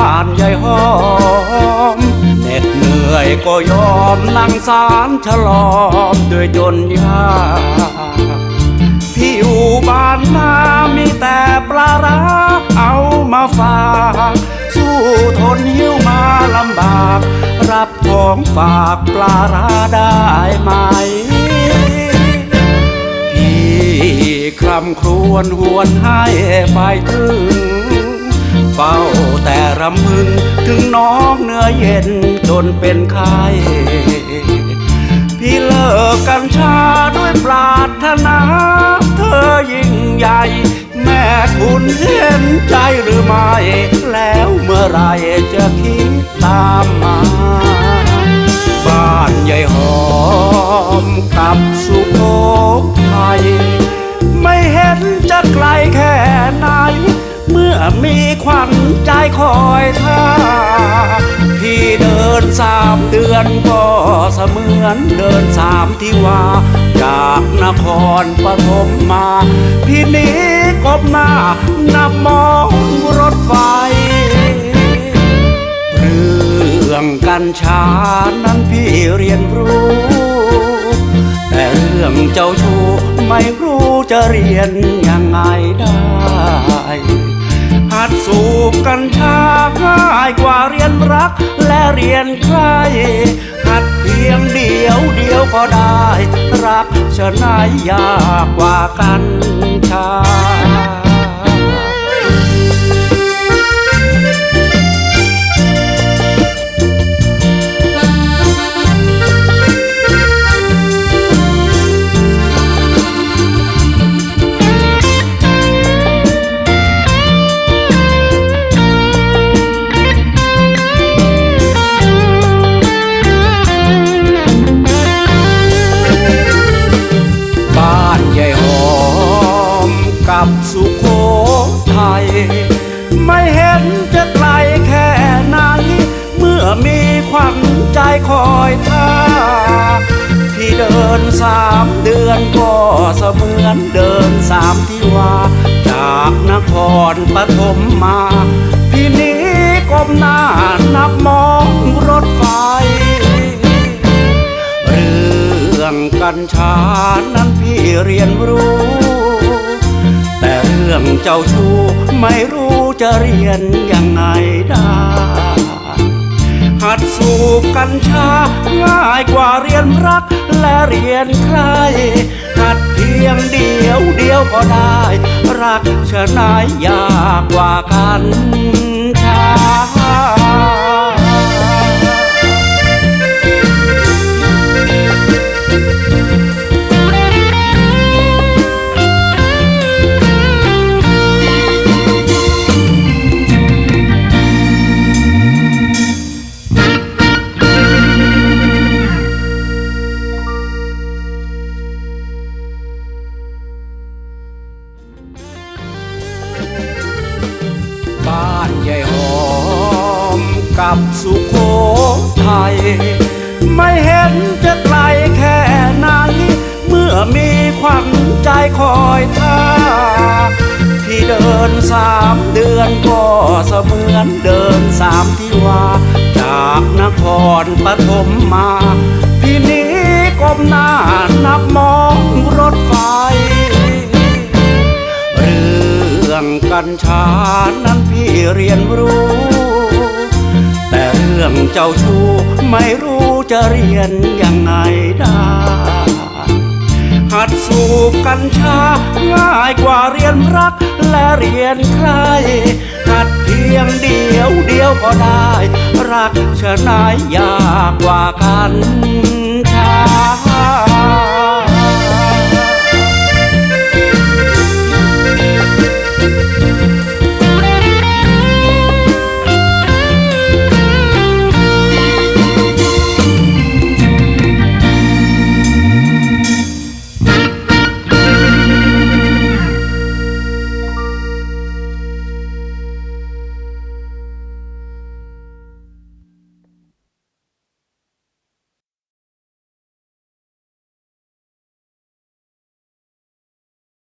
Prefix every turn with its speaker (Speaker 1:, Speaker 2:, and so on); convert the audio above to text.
Speaker 1: านยายหอมเหน็ดเหนื่อยก็ยอมนั่งสารฉลอมด้วยยนยาที่อยู่บ้านนามีแต่ปลาร้าเอามาฝาก สู้ทนหิวมาลำบาก รับของฝากปลาร้าได้ไหมพี่คำครวญหวนให้ไปถึง เฝ้าแต่รำพึงถึงน้องเนื้อเย็นจนเป็นไข้พี่เลิกกันชาด้วยปรารถนา เธอยิ่งใหญ่ แม่คุณเห็นใจหรือไม่ แล้วเมื่อไรจะคิดตามมา บ้านยายหอมกับสุโขทัยไม่เห็นจะไกลแค่ไหน มื่อมีควันใจคอยท่า พี่เดินสามเดือนก็เสมือนเดินสามที่ว่า จากนครปฐมมา พี่นี้กบหน้านับมองรถไฟ เรื่องกัญชานั้นพี่เรียนรู้ แต่เรื่องเจ้าชู้ไม่รู้จะเรียนยังไงได้ หัดสูบกัญชาง่ายกว่าเรียนรักและเรียนใคร หัดเพียงเดียวเดียวก็ได้ รักชนะยากกว่ากัญชา นสามเดือนก็เสมือนเดินสามที่ว่าจากนครปฐมมา พี่นี้ก้มหน้านับมองรถไฟ เรื่องกัญชานั้นพี่เรียนรู้ แต่เรื่องเจ้าชู้ไม่รู้จะเรียนยังไงได้ หัดสูบกัญชา ง่ายกว่าเรียนรักและเรียนใคร หัดเพียงเดียวเดียวก็ได้ รักชะนายยากกว่ากันานยายหอมกับสุโขทัยไม่เห็นจะไกลแค่ไหน เมื่อมีควันใจคอยท่าที่เดินสามเดือนก็เสมือนเดินสามที่ว่า จากนครปฐมมา กัญชานั้นพี่เรียนรู้ แต่เรื่องเจ้าชู้ไม่รู้จะเรียนยังไงได้ หัดสูบกัญชาง่ายกว่าเรียนรักและเรียนใคร หัดเพียงเดียวเดียวก็ได้ รักชนายยากกว่ากัญชา